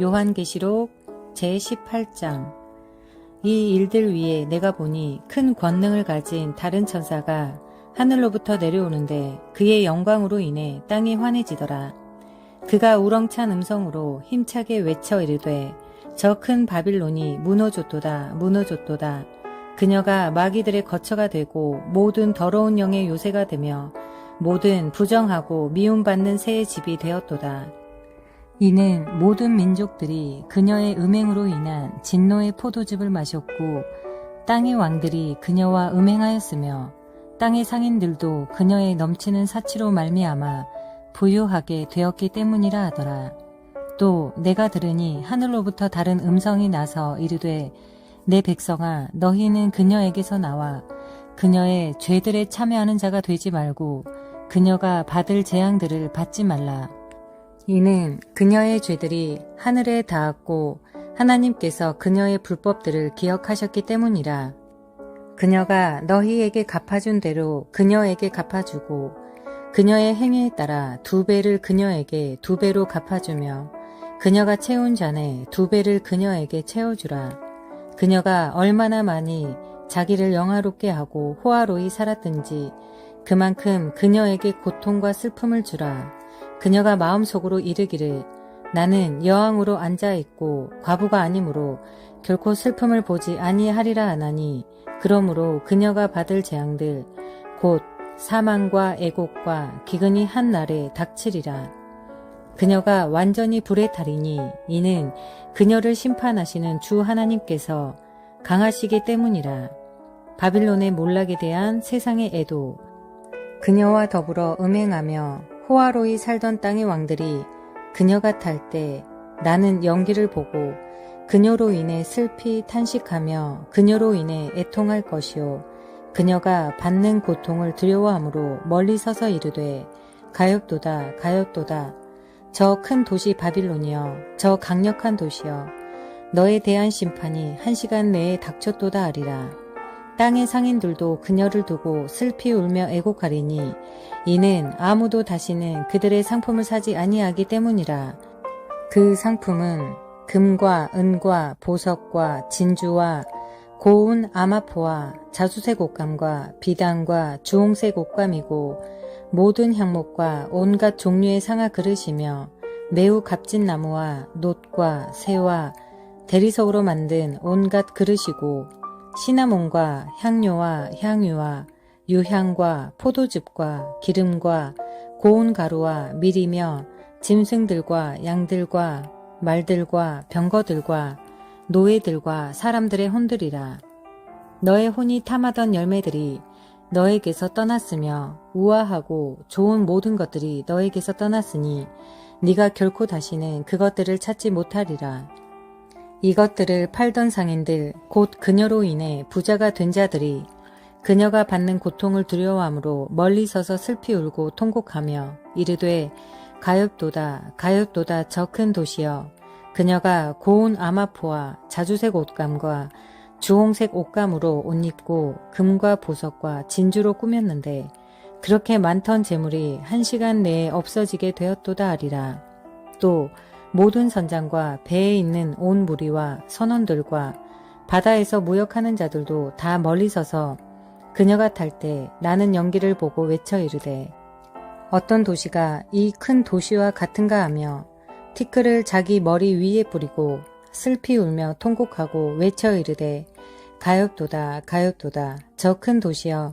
요한계시록 제18장 이 일들 위에 내가 보니 큰 권능을 가진 다른 천사가 하늘로부터 내려오는데 그의 영광으로 인해 땅이 환해지더라. 그가 우렁찬 음성으로 힘차게 외쳐 이르되 저 큰 바빌론이 무너졌도다 무너졌도다. 그녀가 마귀들의 거처가 되고 모든 더러운 영의 요새가 되며 모든 부정하고 미움받는 새의 집이 되었도다. 이는 모든 민족들이 그녀의 음행으로 인한 진노의 포도즙을 마셨고 땅의 왕들이 그녀와 음행하였으며 땅의 상인들도 그녀의 넘치는 사치로 말미암아 부유하게 되었기 때문이라 하더라. 또 내가 들으니 하늘로부터 다른 음성이 나서 이르되 내 백성아 너희는 그녀에게서 나와 그녀의 죄들에 참여하는 자가 되지 말고 그녀가 받을 재앙들을 받지 말라. 이는 그녀의 죄들이 하늘에 닿았고 하나님께서 그녀의 불법들을 기억하셨기 때문이라. 그녀가 너희에게 갚아준 대로 그녀에게 갚아주고 그녀의 행위에 따라 두 배를 그녀에게 두 배로 갚아주며 그녀가 채운 잔에 두 배를 그녀에게 채워주라. 그녀가 얼마나 많이 자기를 영화롭게 하고 호화로이 살았든지 그만큼 그녀에게 고통과 슬픔을 주라. 그녀가 마음속으로 이르기를 나는 여왕으로 앉아 있고 과부가 아니므로 결코 슬픔을 보지 아니하리라 하나니 그러므로 그녀가 받을 재앙들 곧 사망과 애곡과 기근이 한 날에 닥치리라. 그녀가 완전히 불에 타리니 이는 그녀를 심판하시는 주 하나님께서 강하시기 때문이라. 바빌론의 몰락에 대한 세상의 애도 그녀와 더불어 음행하며 호화로이 살던 땅의 왕들이 그녀가 탈 때 나는 연기를 보고 그녀로 인해 슬피 탄식하며 그녀로 인해 애통할 것이요. 그녀가 받는 고통을 두려워함으로 멀리 서서 이르되 가엾도다 가엾도다. 저 큰 도시 바빌론이여 저 강력한 도시여 너에 대한 심판이 한 시간 내에 닥쳤도다 하리라 땅의 상인들도 그녀를 두고 슬피 울며 애곡하리니 이는 아무도 다시는 그들의 상품을 사지 아니하기 때문이라. 그 상품은 금과 은과 보석과 진주와 고운 아마포와 자수색 옷감과 비단과 주홍색 옷감이고 모든 향목과 온갖 종류의 상아 그릇이며 매우 값진 나무와 놋과 새와 대리석으로 만든 온갖 그릇이고 시나몬과 향료와 향유와 유향과 포도즙과 기름과 고운 가루와 밀이며 짐승들과 양들과 말들과 병거들과 노예들과 사람들의 혼들이라. 너의 혼이 탐하던 열매들이 너에게서 떠났으며 우아하고 좋은 모든 것들이 너에게서 떠났으니 네가 결코 다시는 그것들을 찾지 못하리라. 이것들을 팔던 상인들 곧 그녀로 인해 부자가 된 자들이 그녀가 받는 고통을 두려워함으로 멀리 서서 슬피 울고 통곡하며 이르되 가엾도다 가엾도다 저 큰 도시여 그녀가 고운 아마포와 자주색 옷감과 주홍색 옷감으로 옷 입고 금과 보석과 진주로 꾸몄는데 그렇게 많던 재물이 한 시간 내에 없어지게 되었도다 하리라. 또 모든 선장과 배에 있는 온 무리와 선원들과 바다에서 무역하는 자들도 다 멀리 서서 그녀가 탈 때 나는 연기를 보고 외쳐 이르되 어떤 도시가 이 큰 도시와 같은가 하며 티끌을 자기 머리 위에 뿌리고 슬피 울며 통곡하고 외쳐 이르되 가엾도다 가엾도다. 저 큰 도시여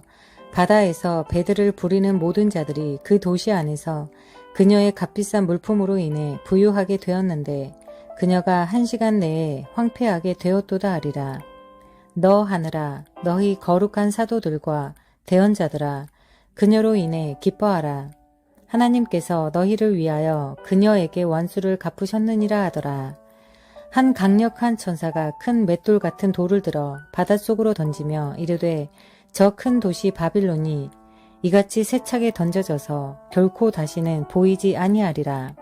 바다에서 배들을 부리는 모든 자들이 그 도시 안에서 그녀의 값비싼 물품으로 인해 부유하게 되었는데 그녀가 한 시간 내에 황폐하게 되었도다 하리라. 너 하늘아 너희 거룩한 사도들과 대언자들아 그녀로 인해 기뻐하라. 하나님께서 너희를 위하여 그녀에게 원수를 갚으셨느니라 하더라. 한 강력한 천사가 큰 맷돌 같은 돌을 들어 바닷속으로 던지며 이르되 저 큰 도시 바빌론이 이같이 세차게 던져져서 결코 다시는 보이지 아니하리라.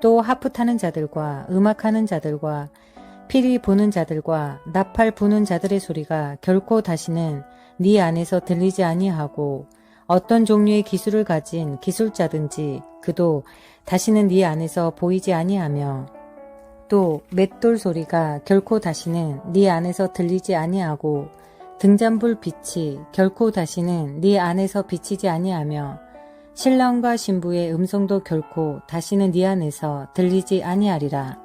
또 하프 타는 자들과 음악하는 자들과 피리 부는 자들과 나팔 부는 자들의 소리가 결코 다시는 네 안에서 들리지 아니하고 어떤 종류의 기술을 가진 기술자든지 그도 다시는 네 안에서 보이지 아니하며 또 맷돌 소리가 결코 다시는 네 안에서 들리지 아니하고 등잔불 빛이 결코 다시는 네 안에서 비치지 아니하며 신랑과 신부의 음성도 결코 다시는 네 안에서 들리지 아니하리라.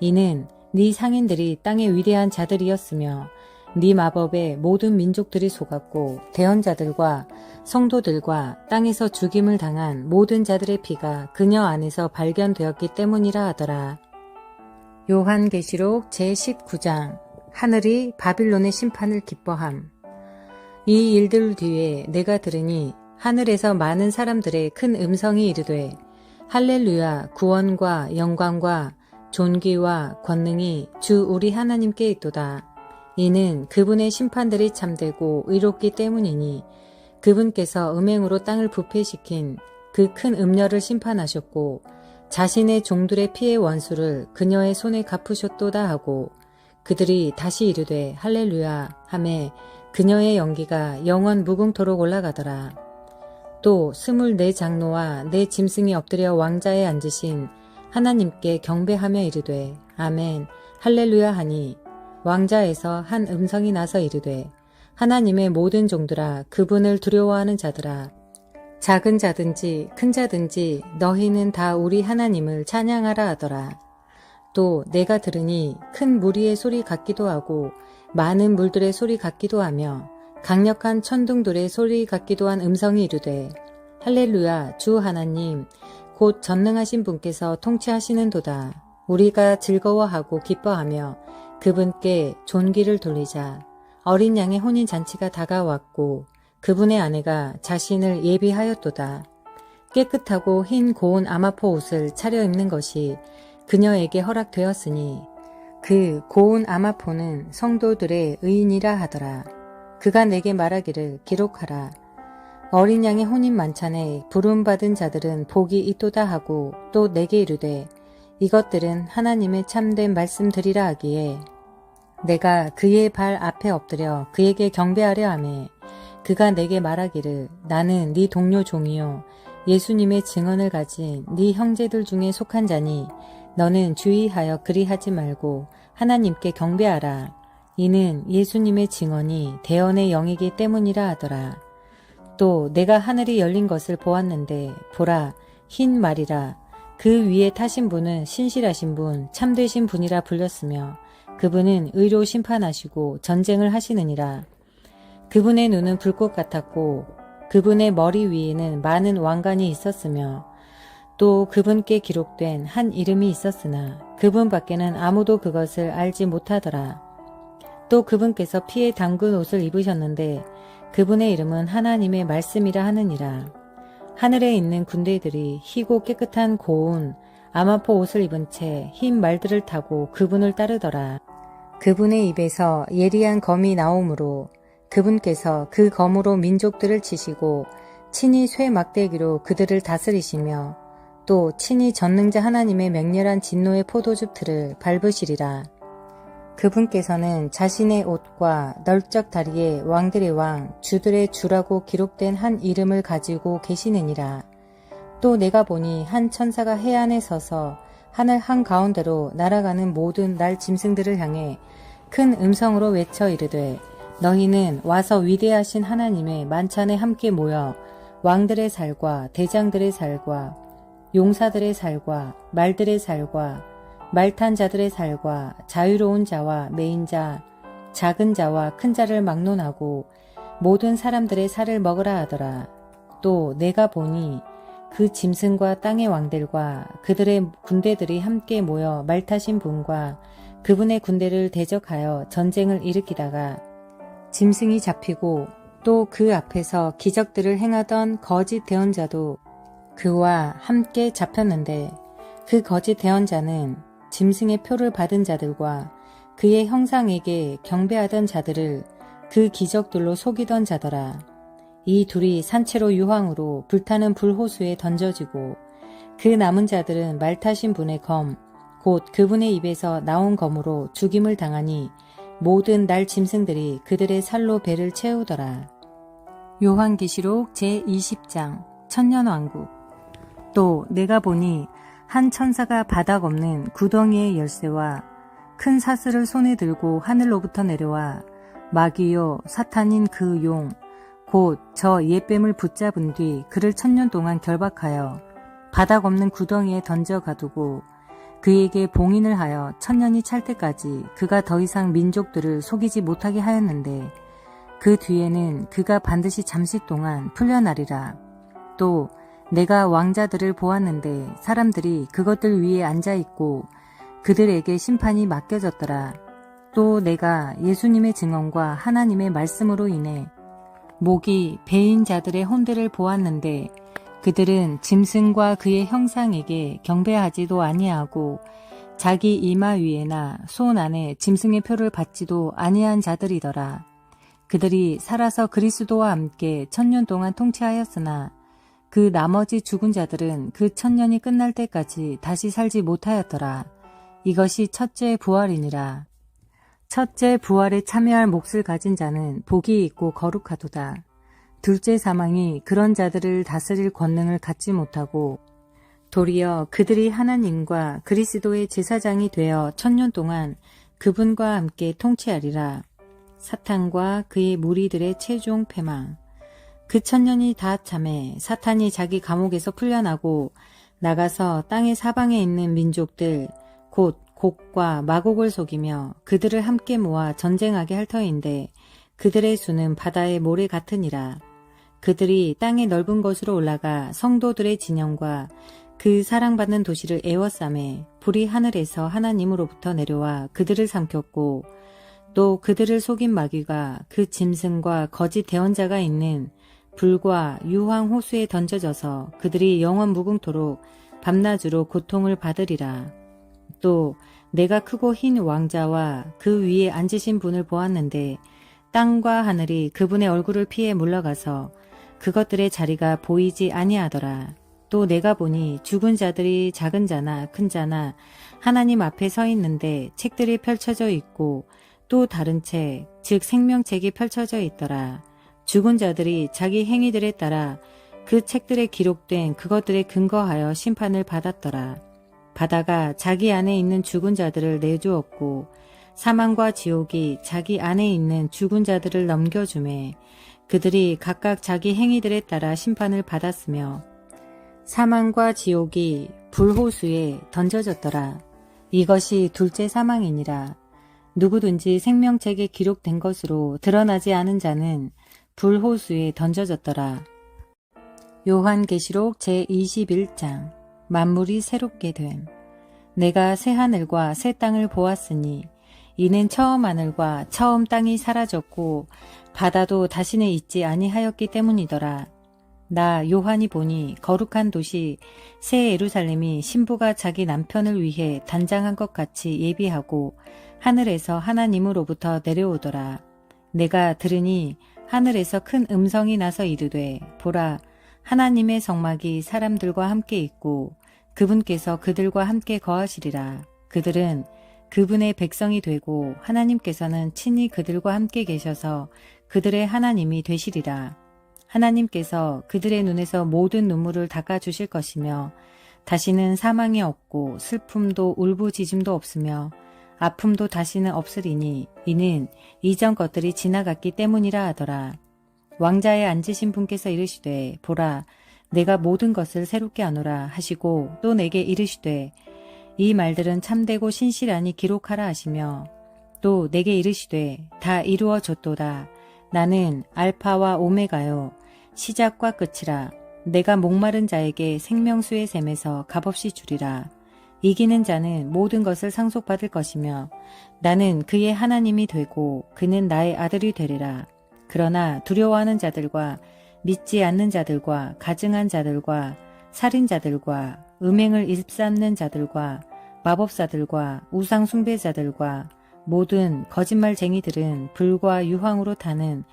이는 네 상인들이 땅의 위대한 자들이었으며 네 마법에 모든 민족들이 속았고 대언자들과 성도들과 땅에서 죽임을 당한 모든 자들의 피가 그녀 안에서 발견되었기 때문이라 하더라. 요한계시록 제19장 하늘이 바빌론의 심판을 기뻐함 이 일들 뒤에 내가 들으니 하늘에서 많은 사람들의 큰 음성이 이르되 할렐루야 구원과 영광과 존귀와 권능이 주 우리 하나님께 있도다. 이는 그분의 심판들이 참되고 의롭기 때문이니 그분께서 음행으로 땅을 부패시킨 그 큰 음녀를 심판하셨고 자신의 종들의 피의 원수를 그녀의 손에 갚으셨도다 하고 그들이 다시 이르되 할렐루야 하매 그녀의 연기가 영원 무궁토록 올라가더라. 또 스물네 장로와 네 짐승이 엎드려 왕자에 앉으신 하나님께 경배하며 이르되 아멘 할렐루야 하니 왕자에서 한 음성이 나서 이르되 하나님의 모든 종들아 그분을 두려워하는 자들아 작은 자든지 큰 자든지 너희는 다 우리 하나님을 찬양하라 하더라. 또 내가 들으니 큰 무리의 소리 같기도 하고 많은 물들의 소리 같기도 하며 강력한 천둥들의 소리 같기도 한 음성이 이르되 할렐루야 주 하나님 곧 전능하신 분께서 통치하시는도다. 우리가 즐거워하고 기뻐하며 그분께 존귀를 돌리자. 어린 양의 혼인 잔치가 다가왔고 그분의 아내가 자신을 예비하였도다. 깨끗하고 흰 고운 아마포 옷을 차려입는 것이 그녀에게 허락되었으니 그 고운 아마포는 성도들의 의인이라 하더라. 그가 내게 말하기를 기록하라. 어린 양의 혼인 만찬에 부름받은 자들은 복이 있도다 하고 또 내게 이르되 이것들은 하나님의 참된 말씀들이라 하기에 내가 그의 발 앞에 엎드려 그에게 경배하려 하매 그가 내게 말하기를 나는 네 동료 종이요 예수님의 증언을 가진 네 형제들 중에 속한 자니 너는 주의하여 그리하지 말고 하나님께 경배하라. 이는 예수님의 증언이 대언의 영이기 때문이라 하더라. 또 내가 하늘이 열린 것을 보았는데 보라 흰 말이라. 그 위에 타신 분은 신실하신 분 참되신 분이라 불렸으며 그분은 의로 심판하시고 전쟁을 하시느니라. 그분의 눈은 불꽃 같았고 그분의 머리 위에는 많은 왕관이 있었으며 또 그분께 기록된 한 이름이 있었으나 그분 밖에는 아무도 그것을 알지 못하더라. 또 그분께서 피에 담근 옷을 입으셨는데 그분의 이름은 하나님의 말씀이라 하느니라. 하늘에 있는 군대들이 희고 깨끗한 고운 아마포 옷을 입은 채 흰 말들을 타고 그분을 따르더라. 그분의 입에서 예리한 검이 나오므로 그분께서 그 검으로 민족들을 치시고 친히 쇠 막대기로 그들을 다스리시며 또 친히 전능자 하나님의 맹렬한 진노의 포도즙 틀을 밟으시리라. 그분께서는 자신의 옷과 널쩍 다리에 왕들의 왕, 주들의 주라고 기록된 한 이름을 가지고 계시느니라. 또 내가 보니 한 천사가 해안에 서서 하늘 한가운데로 날아가는 모든 날 짐승들을 향해 큰 음성으로 외쳐 이르되 너희는 와서 위대하신 하나님의 만찬에 함께 모여 왕들의 살과 대장들의 살과 용사들의 살과 말들의 살과 말탄 자들의 살과 자유로운 자와 메인 자, 작은 자와 큰 자를 막론하고 모든 사람들의 살을 먹으라 하더라. 또 내가 보니 그 짐승과 땅의 왕들과 그들의 군대들이 함께 모여 말 타신 분과 그분의 군대를 대적하여 전쟁을 일으키다가 짐승이 잡히고 또 그 앞에서 기적들을 행하던 거짓 대언자도 그와 함께 잡혔는데 그 거짓 대언자는 짐승의 표를 받은 자들과 그의 형상에게 경배하던 자들을 그 기적들로 속이던 자더라. 이 둘이 산채로 유황으로 불타는 불호수에 던져지고 그 남은 자들은 말 타신 분의 검, 곧 그분의 입에서 나온 검으로 죽임을 당하니 모든 날 짐승들이 그들의 살로 배를 채우더라. 요한계시록 제20장 천년왕국 또 내가 보니 한 천사가 바닥 없는 구덩이의 열쇠와 큰 사슬을 손에 들고 하늘로부터 내려와 마귀요 사탄인 그 용 곧 저 예뱀을 붙잡은 뒤 그를 천년 동안 결박하여 바닥 없는 구덩이에 던져 가두고 그에게 봉인을 하여 천년이 찰 때까지 그가 더 이상 민족들을 속이지 못하게 하였는데 그 뒤에는 그가 반드시 잠시 동안 풀려나리라. 또 내가 왕자들을 보았는데 사람들이 그것들 위에 앉아 있고 그들에게 심판이 맡겨졌더라. 또 내가 예수님의 증언과 하나님의 말씀으로 인해 목이 베인 자들의 혼대를 보았는데 그들은 짐승과 그의 형상에게 경배하지도 아니하고 자기 이마 위에나 손 안에 짐승의 표를 받지도 아니한 자들이더라. 그들이 살아서 그리스도와 함께 천년 동안 통치하였으나 그 나머지 죽은 자들은 그 천년이 끝날 때까지 다시 살지 못하였더라. 이것이 첫째 부활이니라. 첫째 부활에 참여할 몫을 가진 자는 복이 있고 거룩하도다. 둘째 사망이 그런 자들을 다스릴 권능을 갖지 못하고 도리어 그들이 하나님과 그리스도의 제사장이 되어 천년 동안 그분과 함께 통치하리라. 사탄과 그의 무리들의 최종 패망. 그 천년이 다 참해 사탄이 자기 감옥에서 풀려나고 나가서 땅의 사방에 있는 민족들 곧 곡과 마곡을 속이며 그들을 함께 모아 전쟁하게 할 터인데 그들의 수는 바다의 모래 같으니라. 그들이 땅의 넓은 곳으로 올라가 성도들의 진영과 그 사랑받는 도시를 에워싸매 불이 하늘에서 하나님으로부터 내려와 그들을 삼켰고 또 그들을 속인 마귀가 그 짐승과 거짓 대언자가 있는 불과 유황 호수에 던져져서 그들이 영원 무궁토록 밤낮으로 고통을 받으리라. 또 내가 크고 흰 왕자와 그 위에 앉으신 분을 보았는데 땅과 하늘이 그분의 얼굴을 피해 물러가서 그것들의 자리가 보이지 아니하더라. 또 내가 보니 죽은 자들이 작은 자나 큰 자나 하나님 앞에 서 있는데 책들이 펼쳐져 있고 또 다른 책, 즉 생명책이 펼쳐져 있더라. 죽은 자들이 자기 행위들에 따라 그 책들에 기록된 그것들에 근거하여 심판을 받았더라. 바다가 자기 안에 있는 죽은 자들을 내주었고 사망과 지옥이 자기 안에 있는 죽은 자들을 넘겨주매 그들이 각각 자기 행위들에 따라 심판을 받았으며 사망과 지옥이 불호수에 던져졌더라. 이것이 둘째 사망이니라. 누구든지 생명책에 기록된 것으로 드러나지 않은 자는 불호수에 던져졌더라. 요한계시록 제21장 만물이 새롭게 됨. 내가 새 하늘과 새 땅을 보았으니 이는 처음 하늘과 처음 땅이 사라졌고 바다도 다시는 있지 아니하였기 때문이더라. 나 요한이 보니 거룩한 도시 새 예루살렘이 신부가 자기 남편을 위해 단장한 것 같이 예비하고 하늘에서 하나님으로부터 내려오더라. 내가 들으니 하늘에서 큰 음성이 나서 이르되 보라 하나님의 성막이 사람들과 함께 있고 그분께서 그들과 함께 거하시리라. 그들은 그분의 백성이 되고 하나님께서는 친히 그들과 함께 계셔서 그들의 하나님이 되시리라. 하나님께서 그들의 눈에서 모든 눈물을 닦아 주실 것이며 다시는 사망이 없고 슬픔도 울부짖음도 없으며 아픔도 다시는 없으리니 이는 이전 것들이 지나갔기 때문이라 하더라. 왕자에 앉으신 분께서 이르시되 보라 내가 모든 것을 새롭게 하노라 하시고 또 내게 이르시되 이 말들은 참되고 신실하니 기록하라 하시며 또 내게 이르시되 다 이루어졌도다. 나는 알파와 오메가요 시작과 끝이라 내가 목마른 자에게 생명수의 샘에서 값없이 주리라. 이기는 자는 모든 것을 상속받을 것이며 나는 그의 하나님이 되고 그는 나의 아들이 되리라. 그러나 두려워하는 자들과 믿지 않는 자들과 가증한 자들과 살인자들과 음행을 일삼는 자들과 마법사들과 우상 숭배자들과 모든 거짓말쟁이들은 불과 유황으로 타는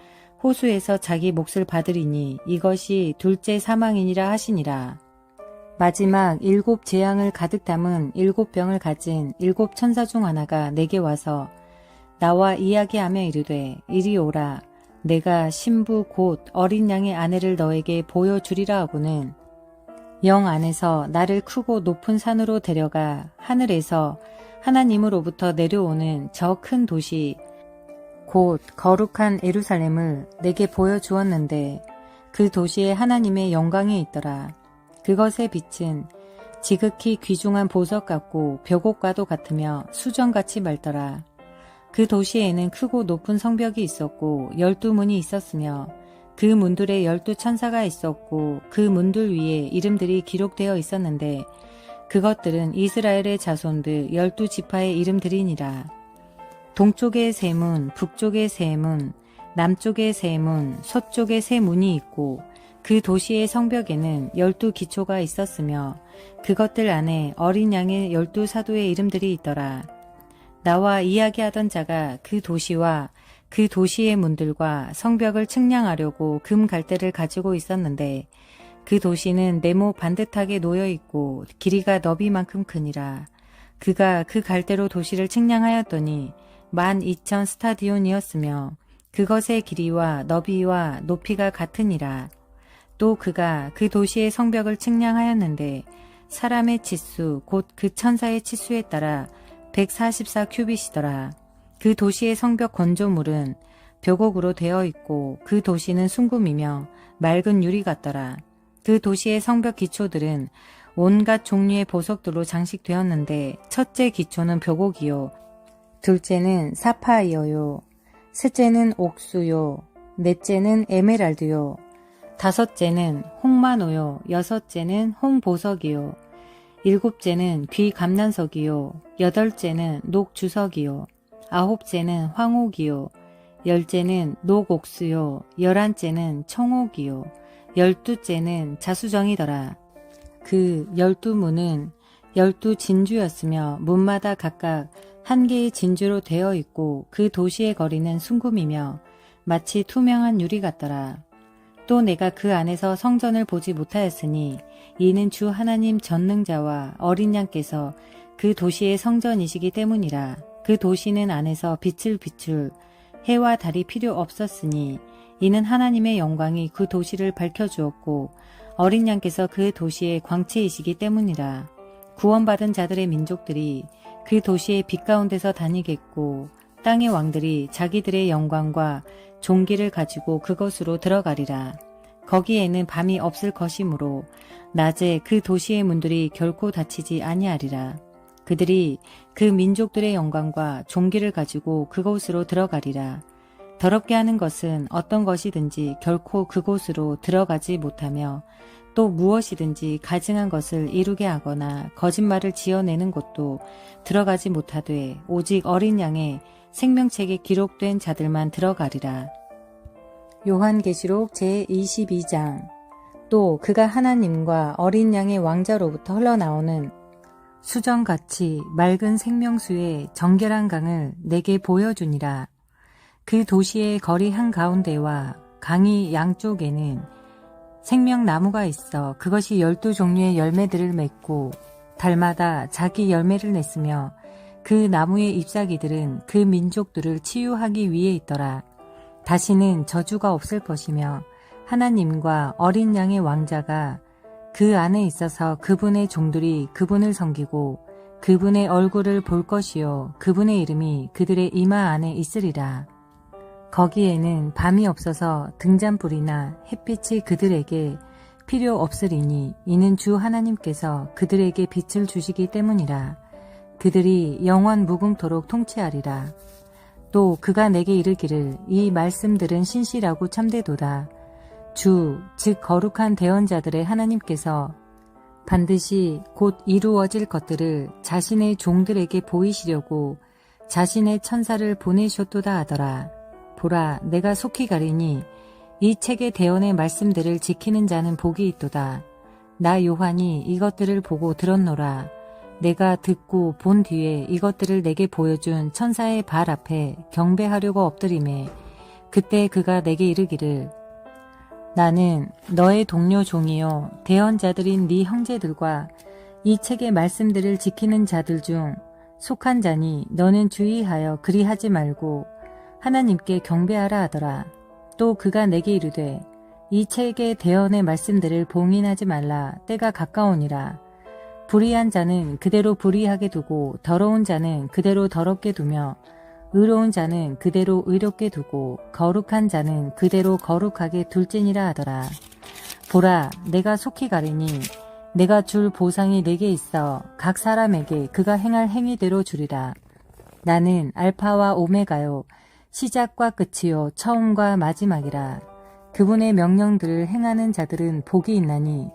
호수에서 자기 몫을 받으리니 이것이 둘째 사망이니라 하시니라. 마지막 일곱 재앙을 가득 담은 일곱 병을 가진 일곱 천사 중 하나가 내게 와서 나와 이야기하며 이르되 이리 오라 내가 신부 곧 어린 양의 아내를 너에게 보여주리라 하고는 영 안에서 나를 크고 높은 산으로 데려가 하늘에서 하나님으로부터 내려오는 저 큰 도시 곧 거룩한 에루살렘을 내게 보여주었는데 그 도시에 하나님의 영광이 있더라. 그것의 빛은 지극히 귀중한 보석 같고 벽옥과도 같으며 수정같이 맑더라. 그 도시에는 크고 높은 성벽이 있었고 열두 문이 있었으며 그 문들에 열두 천사가 있었고 그 문들 위에 이름들이 기록되어 있었는데 그것들은 이스라엘의 자손들 열두 지파의 이름들이니라. 동쪽에 세 문, 북쪽에 세 문, 남쪽에 세 문, 서쪽에 세 문이 있고 그 도시의 성벽에는 열두 기초가 있었으며 그것들 안에 어린 양의 열두 사도의 이름들이 있더라. 나와 이야기하던 자가 그 도시와 그 도시의 문들과 성벽을 측량하려고 금 갈대를 가지고 있었는데 그 도시는 네모 반듯하게 놓여 있고 길이가 너비만큼 크니라. 그가 그 갈대로 도시를 측량하였더니 만 이천 스타디온이었으며 그것의 길이와 너비와 높이가 같으니라. 또 그가 그 도시의 성벽을 측량하였는데 사람의 치수 곧 그 천사의 치수에 따라 144 큐빗이더라. 그 도시의 성벽 건조물은 벽옥으로 되어 있고 그 도시는 순금이며 맑은 유리 같더라. 그 도시의 성벽 기초들은 온갖 종류의 보석들로 장식되었는데 첫째 기초는 벽옥이요. 둘째는 사파이어요. 셋째는 옥수요. 넷째는 에메랄드요. 다섯째는 홍마노요. 여섯째는 홍보석이요. 일곱째는 귀 감난석이요. 여덟째는 녹주석이요. 아홉째는 황옥이요. 열째는 녹옥수요. 열한째는 청옥이요. 열두째는 자수정이더라. 그 열두 문은 열두 진주였으며 문마다 각각 한 개의 진주로 되어 있고 그 도시의 거리는 순금이며 마치 투명한 유리 같더라. 또 내가 그 안에서 성전을 보지 못하였으니 이는 주 하나님 전능자와 어린 양께서 그 도시의 성전이시기 때문이라. 그 도시는 안에서 빛을 비출 해와 달이 필요 없었으니 이는 하나님의 영광이 그 도시를 밝혀주었고 어린 양께서 그 도시의 광채이시기 때문이라. 구원받은 자들의 민족들이 그 도시의 빛 가운데서 다니겠고 땅의 왕들이 자기들의 영광과 종기를 가지고 그것으로 들어가리라. 거기에는 밤이 없을 것이므로 낮에 그 도시의 문들이 결코 닫히지 아니하리라. 그들이 그 민족들의 영광과 종기를 가지고 그곳으로 들어가리라. 더럽게 하는 것은 어떤 것이든지 결코 그곳으로 들어가지 못하며 또 무엇이든지 가증한 것을 이루게 하거나 거짓말을 지어내는 것도 들어가지 못하되 오직 어린 양의 생명책에 기록된 자들만 들어가리라. 요한계시록 제22장 또 그가 하나님과 어린 양의 왕자로부터 흘러나오는 수정같이 맑은 생명수의 정결한 강을 내게 보여주니라. 그 도시의 거리 한가운데와 강이 양쪽에는 생명나무가 있어 그것이 열두 종류의 열매들을 맺고 달마다 자기 열매를 냈으며 그 나무의 잎사귀들은 그 민족들을 치유하기 위해 있더라. 다시는 저주가 없을 것이며 하나님과 어린 양의 왕자가 그 안에 있어서 그분의 종들이 그분을 섬기고 그분의 얼굴을 볼 것이요 그분의 이름이 그들의 이마 안에 있으리라. 거기에는 밤이 없어서 등잔불이나 햇빛이 그들에게 필요 없으리니 이는 주 하나님께서 그들에게 빛을 주시기 때문이라. 그들이 영원 무궁토록 통치하리라. 또 그가 내게 이르기를 이 말씀들은 신실하고 참되도다. 주, 즉 거룩한 대언자들의 하나님께서 반드시 곧 이루어질 것들을 자신의 종들에게 보이시려고 자신의 천사를 보내셨도다 하더라. 보라, 내가 속히 가리니 이 책의 대언의 말씀들을 지키는 자는 복이 있도다. 나 요한이 이것들을 보고 들었노라. 내가 듣고 본 뒤에 이것들을 내게 보여준 천사의 발 앞에 경배하려고 엎드림에 그때 그가 내게 이르기를 나는 너의 동료 종이요 대언자들인 네 형제들과 이 책의 말씀들을 지키는 자들 중 속한 자니 너는 주의하여 그리하지 말고 하나님께 경배하라 하더라. 또 그가 내게 이르되 이 책의 대언의 말씀들을 봉인하지 말라 때가 가까우니라 불의한 자는 그대로 불의하게 두고 더러운 자는 그대로 더럽게 두며 의로운 자는 그대로 의롭게 두고 거룩한 자는 그대로 거룩하게 둘지니라 하더라. 보라 내가 속히 가리니 내가 줄 보상이 내게 있어 각 사람에게 그가 행할 행위대로 주리라. 나는 알파와 오메가요 시작과 끝이요 처음과 마지막이라. 그분의 명령들을 행하는 자들은 복이 있나니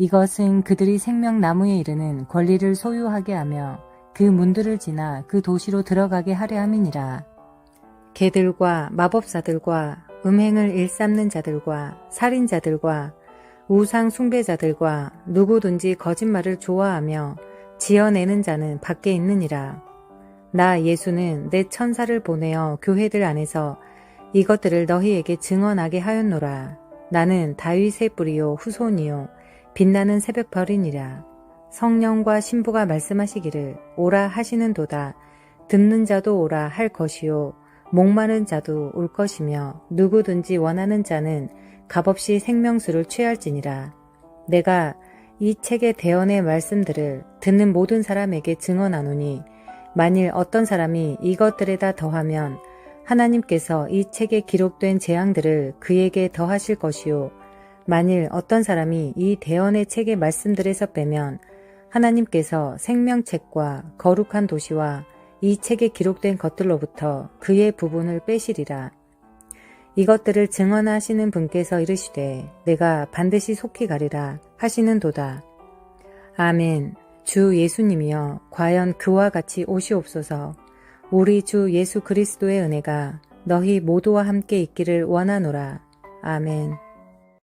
이것은 그들이 생명나무에 이르는 권리를 소유하게 하며 그 문들을 지나 그 도시로 들어가게 하려 함이니라. 개들과 마법사들과 음행을 일삼는 자들과 살인자들과 우상 숭배자들과 누구든지 거짓말을 좋아하며 지어내는 자는 밖에 있느니라. 나 예수는 내 천사를 보내어 교회들 안에서 이것들을 너희에게 증언하게 하였노라. 나는 다윗의 뿌리요 후손이요 빛나는 새벽 별이니라. 성령과 신부가 말씀하시기를 오라 하시는도다. 듣는 자도 오라 할 것이요 목마른 자도 올 것이며 누구든지 원하는 자는 값없이 생명수를 취할지니라. 내가 이 책의 대언의 말씀들을 듣는 모든 사람에게 증언하노니 만일 어떤 사람이 이것들에다 더하면 하나님께서 이 책에 기록된 재앙들을 그에게 더하실 것이요 만일 어떤 사람이 이 대언의 책의 말씀들에서 빼면 하나님께서 생명책과 거룩한 도시와 이 책에 기록된 것들로부터 그의 부분을 빼시리라. 이것들을 증언하시는 분께서 이르시되 내가 반드시 속히 가리라 하시는 도다. 아멘. 주 예수님이여 과연 그와 같이 오시옵소서. 우리 주 예수 그리스도의 은혜가 너희 모두와 함께 있기를 원하노라. 아멘.